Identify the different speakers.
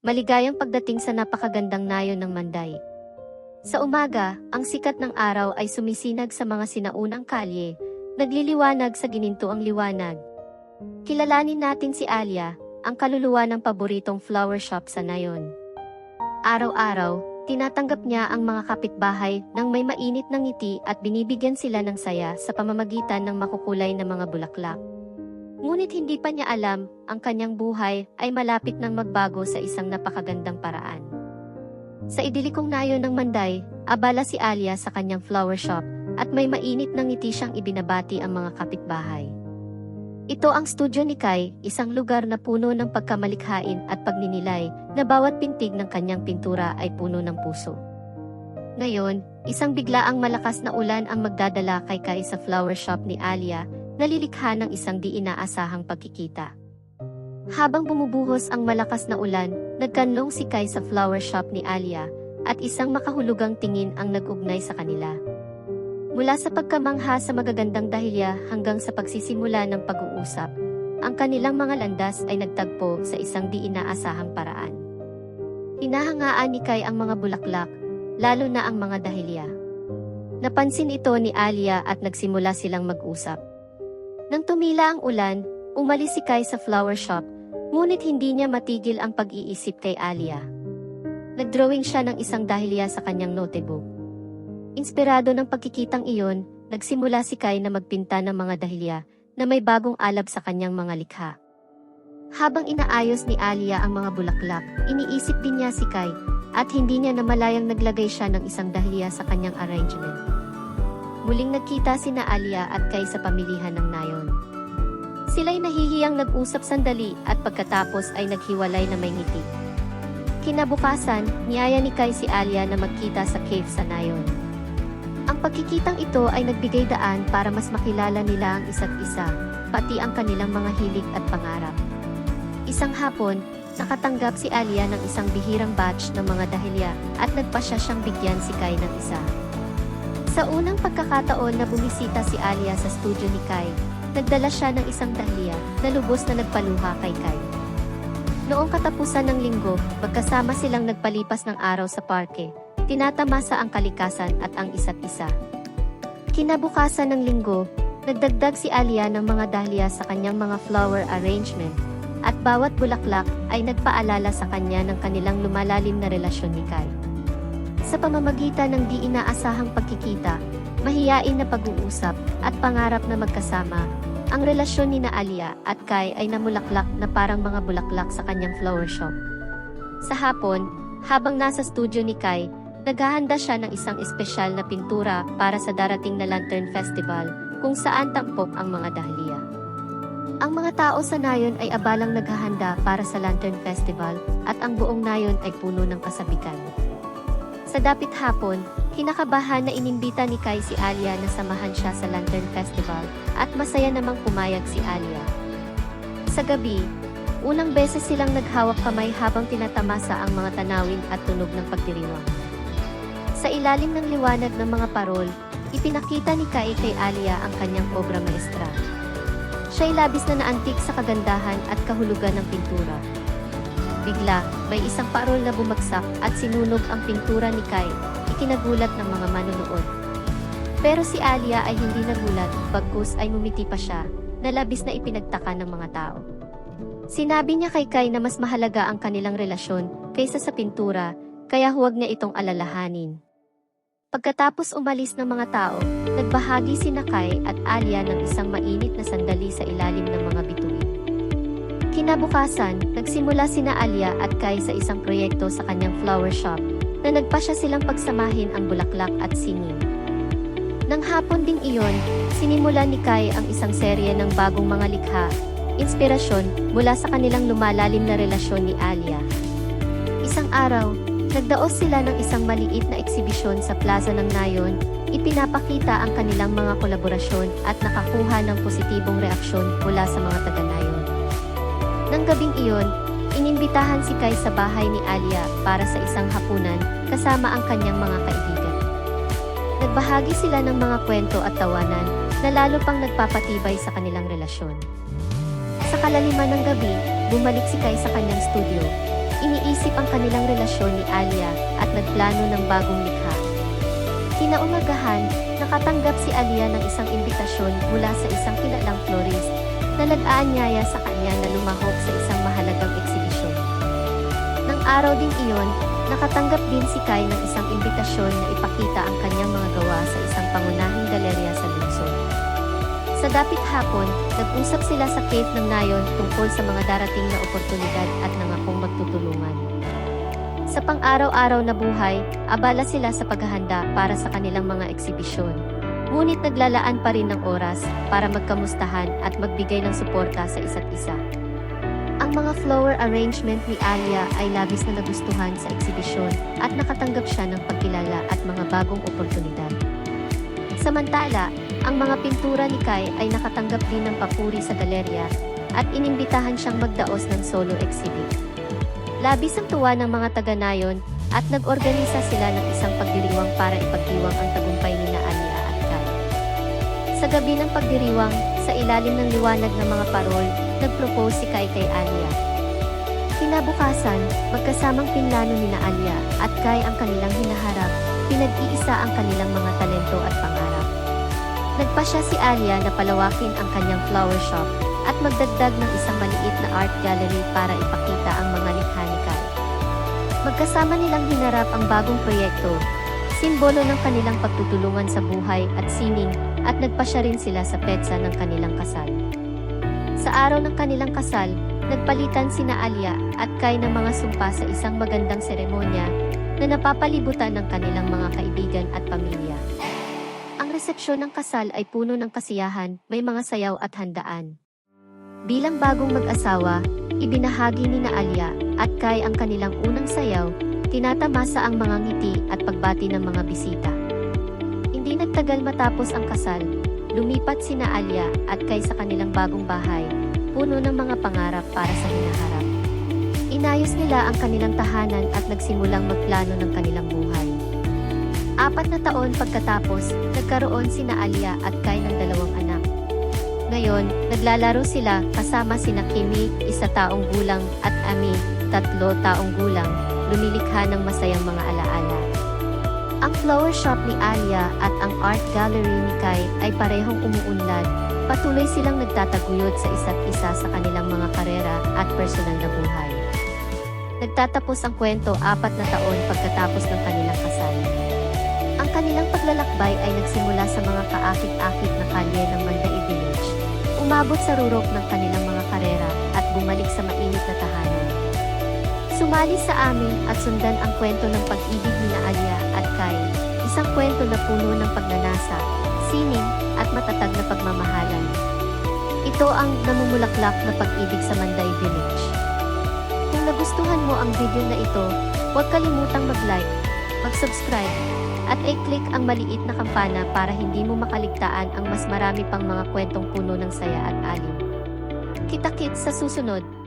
Speaker 1: Maligayang pagdating sa napakagandang nayon ng Manday. Sa umaga, ang sikat ng araw ay sumisinag sa mga sinaunang kalye, nagliliwanag sa ginintuang liwanag. Kilalanin natin si Alia, ang kaluluwa ng paboritong flower shop sa nayon. Araw-araw, tinatanggap niya ang mga kapitbahay ng may mainit ng ngiti at binibigyan sila ng saya sa pamamagitan ng makukulay na mga bulaklak. Ngunit hindi pa niya alam, ang kanyang buhay ay malapit nang magbago sa isang napakagandang paraan. Sa idilikong nayon ng Manday, abala si Alia sa kanyang flower shop at may mainit ng ngiti siyang ibinabati ang mga kapitbahay. Ito ang studio ni Kai, isang lugar na puno ng pagkamalikhain at pagninilay na bawat pintig ng kanyang pintura ay puno ng puso. Ngayon, isang biglaang malakas na ulan ang magdadala kay Kai sa flower shop ni Alia nalilikha ng isang di inaasahang pagkikita. Habang bumubuhos ang malakas na ulan, nagkanlong si Kai sa flower shop ni Alia, at isang makahulugang tingin ang nag-ugnay sa kanila. Mula sa pagkamangha sa magagandang dahilya hanggang sa pagsisimula ng pag-uusap, ang kanilang mga landas ay nagtagpo sa isang di inaasahang paraan. Hinahangaan ni Kai ang mga bulaklak, lalo na ang mga dahilya. Napansin ito ni Alia at nagsimula silang mag-usap. Nang tumila ang ulan, umalis si Kai sa flower shop, ngunit hindi niya matigil ang pag-iisip kay Alia. Nagdrawing siya ng isang dahilya sa kanyang notebook. Inspirado ng pagkikitang iyon, nagsimula si Kai na magpinta ng mga dahilya na may bagong alab sa kanyang mga likha. Habang inaayos ni Alia ang mga bulaklak, iniisip din niya si Kai at hindi niya namalayang naglagay siya ng isang dahilya sa kanyang arrangement. Muling nagkita sina Alia at Kai sa pamilihan ng nayon. Sila'y nahihiyang nag-usap sandali at pagkatapos ay naghiwalay na may ngiti. Kinabukasan, niyaya ni Kai si Alia na magkita sa cave sa nayon. Ang pagkikitang ito ay nagbigay daan para mas makilala nila ang isa't isa, pati ang kanilang mga hilig at pangarap. Isang hapon, nakatanggap si Alia ng isang bihirang batch ng mga dahilya at nagpasya siyang bigyan si Kai ng isa. Sa unang pagkakataon na bumisita si Alia sa studio ni Kai, nagdala siya ng isang dahlia na lubos na nagpaluha kay Kai. Noong katapusan ng linggo, magkasama silang nagpalipas ng araw sa parke, tinatamasa ang kalikasan at ang isa't isa. Kinabukasan ng linggo, nagdagdag si Alia ng mga dahlia sa kanyang mga flower arrangement, at bawat bulaklak ay nagpaalala sa kanya ng kanilang lumalalim na relasyon ni Kai. Sa pamamagitan ng di inaasahang pagkikita, mahiyain na pag-uusap, at pangarap na magkasama, ang relasyon ni na Alia at Kai ay namulaklak na parang mga bulaklak sa kanyang flower shop. Sa hapon, habang nasa studio ni Kai, naghahanda siya ng isang espesyal na pintura para sa darating na Lantern Festival, kung saan tampok ang mga dahlia. Ang mga tao sa nayon ay abalang naghahanda para sa Lantern Festival, at ang buong nayon ay puno ng kasabikan. Sa dapit hapon, kinakabahan na inimbita ni Kai si Alia na samahan siya sa Lantern Festival, at masaya namang pumayag si Alia. Sa gabi, unang beses silang naghawak kamay habang tinatamasa ang mga tanawin at tunog ng pagdiriwang. Sa ilalim ng liwanag ng mga parol, ipinakita ni Kai kay Alia ang kanyang obra maestra. Siya'y labis na naantik sa kagandahan at kahulugan ng pintura. Bigla, may isang parol na bumagsak at sinunog ang pintura ni Kai, ikinagulat ng mga manunood. Pero si Alia ay hindi nagulat, bagkus ay mumiti pa siya, na labis na ipinagtaka ng mga tao. Sinabi niya kay Kai na mas mahalaga ang kanilang relasyon kaysa sa pintura, kaya huwag niya itong alalahanin. Pagkatapos umalis ng mga tao, nagbahagi si Kai at Alia ng isang mainit na sandali sa ilalim ng mga. Kinabukasan, nagsimula sina Alia at Kai sa isang proyekto sa kanyang flower shop, na nagpasya silang pagsamahin ang bulaklak at singing. Nang hapon ding iyon, sinimula ni Kai ang isang serye ng bagong mga likha, inspirasyon mula sa kanilang lumalalim na relasyon ni Alia. Isang araw, nagdaos sila ng isang maliit na eksibisyon sa plaza ng Nayon, ipinapakita ang kanilang mga kolaborasyon at nakakuha ng positibong reaksyon mula sa mga taga-Nayon. Nang gabing iyon, inimbitahan si Kai sa bahay ni Alia para sa isang hapunan kasama ang kanyang mga kaibigan. Nagbahagi sila ng mga kwento at tawanan na lalo pang nagpapatibay sa kanilang relasyon. Sa kalaliman ng gabi, bumalik si Kai sa kanyang studio. iniisip ang kanilang relasyon ni Alia at nagplano ng bagong likha. Kinaumagahan, nakatanggap si Alia ng isang imbitasyon mula sa isang kilalang florist na nag-aanyaya sa kanya na lumahok sa isang mahalagang eksibisyon. Nang araw ding iyon, nakatanggap din si Kai ng isang imbitasyon na ipakita ang kanyang mga gawa sa isang pangunahing galerya sa lungsod. Sa dapit hapon, nag-usap sila sa cave ng Nayon tungkol sa mga darating na oportunidad at nangakong magtutulungan. Sa pang-araw-araw na buhay, abala sila sa paghahanda para sa kanilang mga eksibisyon. Ngunit naglalaan pa rin ng oras para magkamustahan at magbigay ng suporta sa isa't isa. Ang mga flower arrangement ni Alia ay labis na nagustuhan sa eksibisyon at nakatanggap siya ng pagkilala at mga bagong oportunidad. Samantala, ang mga pintura ni Kai ay nakatanggap din ng papuri sa galerya at inimbitahan siyang magdaos ng solo exhibit. Labis ang tuwa ng mga taga-nayon at nag-organisa sila ng isang pagdiriwang para ipagdiwang ang tagumpay Sa gabi ng pagdiriwang, sa ilalim ng liwanag ng mga parol, nag-propose si Kai kay Alia. Kinabukasan, magkasamang pinlano ni na Alia at Kai ang kanilang hinaharap, pinag-iisa ang kanilang mga talento at pangarap. Nagpasya si Alia na palawakin ang kanyang flower shop at magdagdag ng isang maliit na art gallery para ipakita ang mga likha ni Kai. Magkasama nilang hinarap ang bagong proyekto, simbolo ng kanilang pagtutulungan sa buhay at sining at nagpasya rin sila sa petsa ng kanilang kasal. Sa araw ng kanilang kasal, nagpalitan sina Alia at Kai ng mga sumpa sa isang magandang seremonya na napapalibutan ng kanilang mga kaibigan at pamilya. Ang resepsyon ng kasal ay puno ng kasiyahan, may mga sayaw at handaan. Bilang bagong mag-asawa, ibinahagi ni na Alia at Kai ang kanilang unang sayaw, tinatamasa ang mga ngiti at pagbati ng mga bisita. Hindi nagtagal matapos ang kasal, lumipat sina Alia at Kai sa kanilang bagong bahay, puno ng mga pangarap para sa hinaharap. Inayos nila ang kanilang tahanan at nagsimulang magplano ng kanilang buhay. Apat na taon pagkatapos, nagkaroon sina Alia at Kai ng dalawang anak. Ngayon, naglalaro sila kasama sina Kimi, isa taong gulang, at Ami, tatlo taong gulang, lumilikha ng masayang mga alaala. Ang flower shop ni Alia at ang art gallery ni Kai ay parehong umuunlad. Patuloy silang nagtataguyod sa isa't isa sa kanilang mga karera at personal na buhay. Nagtatapos ang kwento apat na taon pagkatapos ng kanilang kasal. Ang kanilang paglalakbay ay nagsimula sa mga kaakit-akit na kalye ng Manday Village. Umabot sa rurok ng kanilang mga karera at bumalik sa mainit na tahanan. Sumali sa amin at sundan ang kwento ng pag-ibig ni na Alia at Kai, isang kwento na puno ng pagnanasa, sining, at matatag na pagmamahalan. Ito ang namumulaklak na pag-ibig sa Manday Village. Kung nagustuhan mo ang video na ito, huwag kalimutang mag-like, mag-subscribe, at i-click ang maliit na kampana para hindi mo makaligtaan ang mas marami pang mga kwentong puno ng saya at alim. Kita-kits sa susunod.